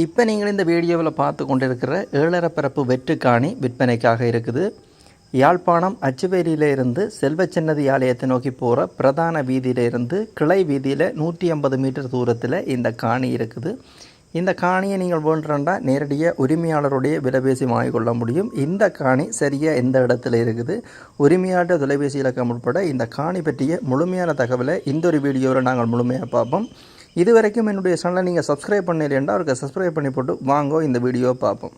இப்போ நீங்கள் இந்த வீடியோவில் பார்த்து கொண்டிருக்கிற ஏழரை பரப்பு வெற்றுக்காணி விற்பனைக்காக இருக்குது. யாழ்ப்பாணம் அச்சுவேலியிலிருந்து செல்வச்சன்னதி ஆலயத்தை நோக்கி போகிற பிரதான வீதியிலிருந்து கிளை வீதியில் நூற்றி ஐம்பது மீட்டர் தூரத்தில் இந்த காணி இருக்குது. இந்த காணியை நீங்கள் வேண்டுறா நேரடியாக உரிமையாளருடைய விலைபேசி வாங்கிக்கொள்ள முடியும். இந்த காணி சரியாக எந்த இடத்துல இருக்குது? உரிமையாளர் தொலைபேசி இலக்கம் உட்பட இந்த காணி பற்றிய முழுமையான தகவலை இந்த ஒரு வீடியோவில் நாங்கள் முழுமையாக பார்ப்போம். இது வரைக்கும் என்னுடைய சேனலை நீங்கள் சப்ஸ்கிரைப் பண்ணலைன்னா அவருக்கு சப்ஸ்கிரைப் பண்ணி போட்டு வாங்கோ இந்த வீடியோவை பார்ப்போம்.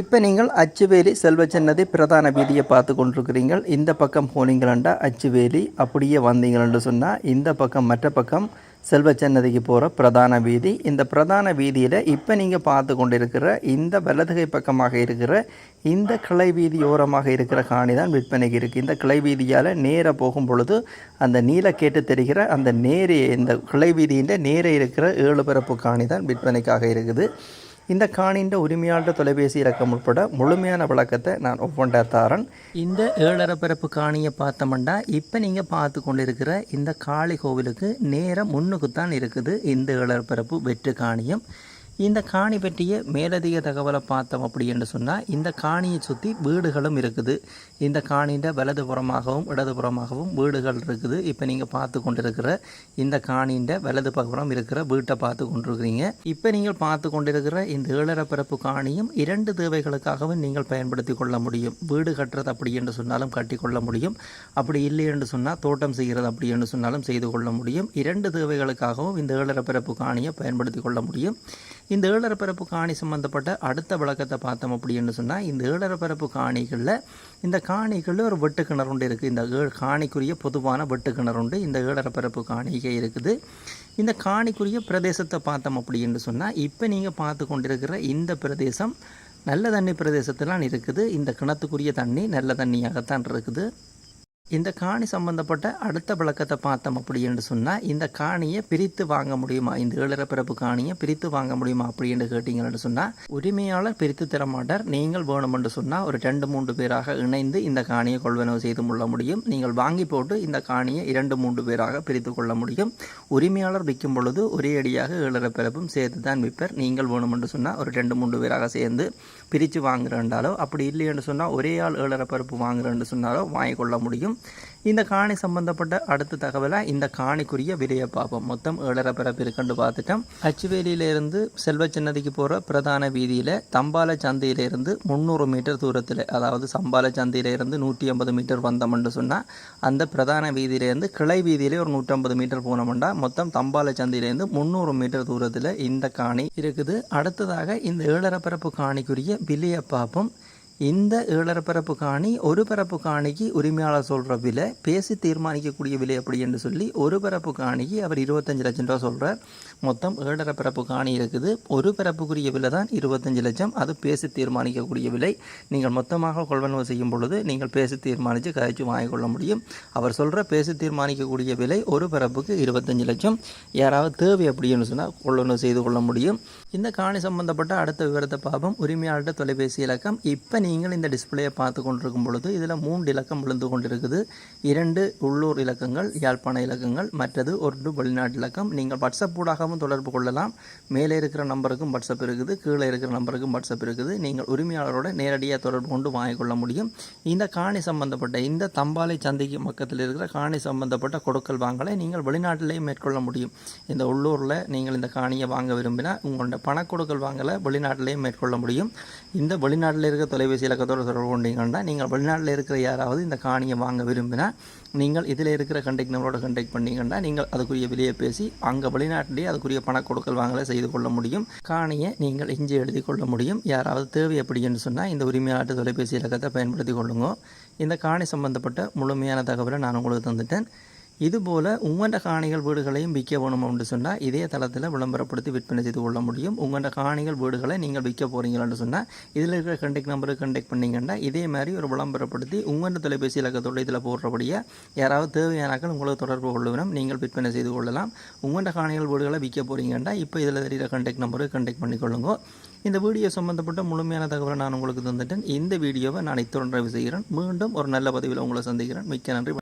இப்போ நீங்கள் அச்சுவேலி செல்வச்சன்னதி பிரதான வீதியை பார்த்து கொண்டிருக்கிறீங்கள் இந்த பக்கம் போனீங்களண்டா அச்சுவேலி அப்படியே வந்தீங்களன்னு சொன்னால் இந்த பக்கம் மற்ற பக்கம் செல்வச்சன்னதிக்கு போகிற பிரதான வீதி. இந்த பிரதான வீதியில் இப்போ நீங்கள் பார்த்து கொண்டிருக்கிற இந்த வலதுகை பக்கமாக இருக்கிற இந்த கிளை வீதி ஓரமாக இருக்கிற காணி தான் விற்பனைக்கு இருக்குது இந்த கிளை வீதியால் நேராக போகும் பொழுது அந்த நீல கேட்டு தெரிகிற அந்த நேரே இந்த கிளை வீதியின் நேரே இருக்கிற ஏழு பரப்பு காணி தான் விற்பனைக்காக இருக்குது. இந்த காணின்ற உரிமையாளர் தொலைபேசி இலக்கம் உட்பட முழுமையான விளக்கத்தை நான் ஒவ்வொன்றா தாரன். இந்த ஏழரை பிறப்பு காணியை பார்த்தோம்னா இப்போ நீங்கள் பார்த்து கொண்டிருக்கிற இந்த காளி கோவிலுக்கு நேரம் முன்னுக்கு தான் இருக்குது இந்த ஏழரை பிறப்பு வெற்று காணியம். இந்த காணி பற்றிய மேலதிக தகவலை பார்த்தோம் அப்படி என்று சொன்னால் இந்த காணியை சுற்றி வீடுகளும் இருக்குது. இந்த காணின்ற வலதுபுறமாகவும் இடதுபுறமாகவும் வீடுகள் இருக்குது. இப்போ நீங்கள் பார்த்து கொண்டிருக்கிற இந்த காணின்ற வலது பக்கம் இருக்கிற வீட்டை பார்த்து கொண்டிருக்கிறீங்க. இப்போ நீங்கள் பார்த்து கொண்டிருக்கிற இந்த ஏழரை பிறப்பு காணியும் இரண்டு தேவைகளுக்காகவும் நீங்கள் பயன்படுத்தி கொள்ள முடியும். வீடு கட்டுறது அப்படி என்று சொன்னாலும் கட்டி கொள்ள முடியும். அப்படி இல்லை என்று சொன்னால் தோட்டம் செய்கிறது அப்படி என்று சொன்னாலும் செய்து கொள்ள முடியும். இரண்டு தேவைகளுக்காகவும் இந்த ஏழரை பிறப்பு காணியை பயன்படுத்தி கொள்ள முடியும். இந்த ஏழரை பிறப்பு காணி சம்பந்தப்பட்ட அடுத்த விளக்கத்தை பார்த்தோம் அப்படின்னு சொன்னால் இந்த ஏழரை பிறப்பு காணிகளில் இந்த காணிகளில் ஒரு வெட்டு கிணறு உண்டு இருக்குது இந்த ஏழு காணிக்குரிய பொதுவான வெட்டு கிணறு உண்டு இந்த ஏழரை பிறப்பு காணிகை இருக்குது. இந்த காணிக்குரிய பிரதேசத்தை பார்த்தோம் அப்படின்னு சொன்னால் இப்போ நீங்கள் பார்த்து கொண்டிருக்கிற இந்த பிரதேசம் நல்ல தண்ணி பிரதேசத்திலாம் இருக்குது. இந்த கிணத்துக்குரிய தண்ணி நல்ல தண்ணியாகத்தான் இருக்குது. இந்த காணி சம்பந்தப்பட்ட அடுத்த விளக்கத்தை பார்த்தோம் அப்படின்னு சொன்னால் இந்த காணியை பிரித்து வாங்க முடியுமா? இந்த ஏழரை பிறப்பு காணியை பிரித்து வாங்க முடியுமா அப்படின்னு கேட்டிங்கன்னு சொன்னால் உரிமையாளர் பிரித்து தர மாட்டார். நீங்கள் வேணுமென்று சொன்னால் ஒரு ரெண்டு மூன்று பேராக இணைந்து இந்த காணியை கொள்வனவு செய்து கொள்ள முடியும். நீங்கள் வாங்கி போட்டு இந்த காணியை இரண்டு மூன்று பேராக பிரித்து கொள்ள முடியும். உரிமையாளர் விற்கும் பொழுது ஒரே அடியாக ஏழரை பிறப்பும் சேர்த்து தான் விற்பர். நீங்கள் வேணுமென்று சொன்னால் ஒரு ரெண்டு மூன்று பேராக சேர்ந்து பிரித்து வாங்குறேன்டாலோ அப்படி இல்லைன்னு சொன்னால் ஒரே ஆள் ஏழரை பிறப்பு வாங்குறேன்னு சொன்னாலோ வாங்கிக்கொள்ள முடியும். இந்த காணி சம்பந்தப்பட்ட அடுத்த தகவலை இந்த காணிக்குரிய விலையை பார்ப்போம் மொத்தம் ஏழரை பிறப்பு இருக்குன்னு பார்த்துட்டோம். அச்சுவேலியிலேருந்து செல்வச்சன்னதிக்கு போகிற பிரதான வீதியில் தம்பால சந்தையிலேருந்து முந்நூறு மீட்டர் தூரத்தில் அதாவது சம்பால சந்தையிலேருந்து நூற்றி ஐம்பது மீட்டர் வந்தோம்னு சொன்னால் அந்த பிரதான வீதியிலேருந்து கிளை வீதியிலே ஒரு நூற்றம்பது மீட்டர் போனோம்னா மொத்தம் தம்பால சந்தையிலேருந்து முந்நூறு மீட்டர் தூரத்தில் இந்த காணி இருக்குது. அடுத்ததாக இந்த ஏழரை பிறப்பு காணிக்குரிய விலையை பார்ப்போம் இந்த ஏழரை பரப்பு காணி ஒரு பரப்பு காணிக்கு உரிமையாளர் சொல்கிற விலை பேசி தீர்மானிக்கக்கூடிய விலை அப்படி என்று சொல்லி ஒரு பரப்பு காணிக்கு அவர் இருபத்தஞ்சு லட்சம் ரூபா சொல்கிறார் மொத்தம் ஏழரை பரப்பு காணி இருக்குது. ஒரு பரப்புக்குரிய விலை தான் இருபத்தஞ்சு லட்சம். அது பேசி தீர்மானிக்கக்கூடிய விலை. நீங்கள் மொத்தமாக கொள்வனவு செய்யும் பொழுது நீங்கள் பேசி தீர்மானித்து கழிச்சு வாங்கிக்கொள்ள முடியும். அவர் சொல்கிற பேசி தீர்மானிக்கக்கூடிய விலை ஒரு பரப்புக்கு இருபத்தஞ்சு லட்சம். யாராவது தேவை அப்படின்னு சொன்னால் கொள்வனவு செய்து கொள்ள முடியும். இந்த காணி சம்பந்தப்பட்ட அடுத்த விவரத்தை பார்ப்போம். உரிமையாளர்கிட்ட தொலைபேசி இலக்கம். இப்போ நீங்கள் இந்த டிஸ்பிளேயை பார்த்து கொண்டிருக்கும் பொழுது இதில் மூன்று இலக்கம் விழுந்து கொண்டிருக்குது. இரண்டு உள்ளூர் இலக்கங்கள் யாழ்ப்பாண இலக்கங்கள் மற்றது ஒரு வெளிநாட்டு இலக்கம். நீங்கள் வாட்ஸ்அப் ஊடாகவும் தொடர்பு கொள்ளலாம். மேலே இருக்கிற நம்பருக்கும் வாட்ஸ்அப் இருக்குது கீழே இருக்கிற நம்பருக்கும் வாட்ஸ்அப் இருக்குது. நீங்கள் உரிமையாளரோட நேரடியாக தொடர்பு கொண்டு வாங்கிக்கொள்ள முடியும். இந்த காணி சம்பந்தப்பட்ட இந்த தம்பாலை சந்தைக்கு பக்கத்தில் இருக்கிற காணி சம்பந்தப்பட்ட கொடுக்கல் வாங்கலை. நீங்கள் வெளிநாட்டிலேயும் மேற்கொள்ள முடியும். இந்த உள்ளூரில் நீங்கள் இந்த காணியை வாங்க விரும்பினா உங்களோட பணக்கொடுக்கல் வாங்கலை. வெளிநாட்டிலேயும் மேற்கொள்ள முடியும். இந்த வெளிநாட்டில் இருக்கிற தொலைபேசி இலக்கத்தோடு தொடர்பு கொண்டீங்கன்னா நீங்கள் வெளிநாட்டில் இருக்கிற யாராவது இந்த காணியை வாங்க விரும்பினா நீங்கள் இதில் இருக்கிற கண்டெக்ட் நம்பரோட கண்டெக்ட் பண்ணிங்கன்னா நீங்கள் அதுக்குரிய விலையை பேசி அங்கே வெளிநாட்டிலேயே அதுக்குரிய பண கொடுக்கல் வாங்கலை செய்து கொள்ள முடியும். காணியை நீங்கள் இஞ்சி எழுதி கொள்ள முடியும். யாராவது தேவை எப்படி என்று சொன்னால் இந்த உரிமையாட்டு தொலைபேசி இலக்கத்தை பயன்படுத்தி கொள்ளுங்க. இந்த காணி சம்பந்தப்பட்ட முழுமையான தகவலை நான் உங்களுக்கு தந்துட்டேன். இதுபோல் உங்கண்ட காணிகள் வீடுகளையும் விற்க வேணும் அப்படின்னு சொன்னால் இதே தளத்தில் விளம்பரப்படுத்தி விற்பனை செய்து கொள்ள முடியும். உங்கண்ட காணிகள் வீடுகளை நீங்கள் விற்க போகிறீங்களான்னு சொன்னால் இதில் இருக்கிற கண்டெக்ட் நம்பருக்கு கண்டெக்ட் பண்ணிங்கன்னா இதே மாதிரி ஒரு விளம்பரப்படுத்தி உங்கண்ட தொலைபேசி இலக்கத்தோடு இதில் போடுறபடியாக யாராவது தேவையானாக்கள் உங்களுக்கு தொடர்பு கொள்ளுவினம் நீங்கள் விற்பனை செய்து கொள்ளலாம். உங்கண்ட காணிகள் வீடுகளை விற்க போகிறீங்கன்னா இப்போ இதில் தெரிகிற கண்டெக்ட் நம்பருக்கு கண்டெக்ட் பண்ணிக்கொள்ளுங்க. இந்த வீடியோ சம்பந்தப்பட்ட முழுமையான தகவலை நான் உங்களுக்கு தந்துட்டேன். இந்த வீடியோவை நான் இத்துடன் நிறைவு செய்கிறேன். மீண்டும் ஒரு நல்ல பதிவில் உங்களை சந்திக்கிறேன். மிக்க நன்றி.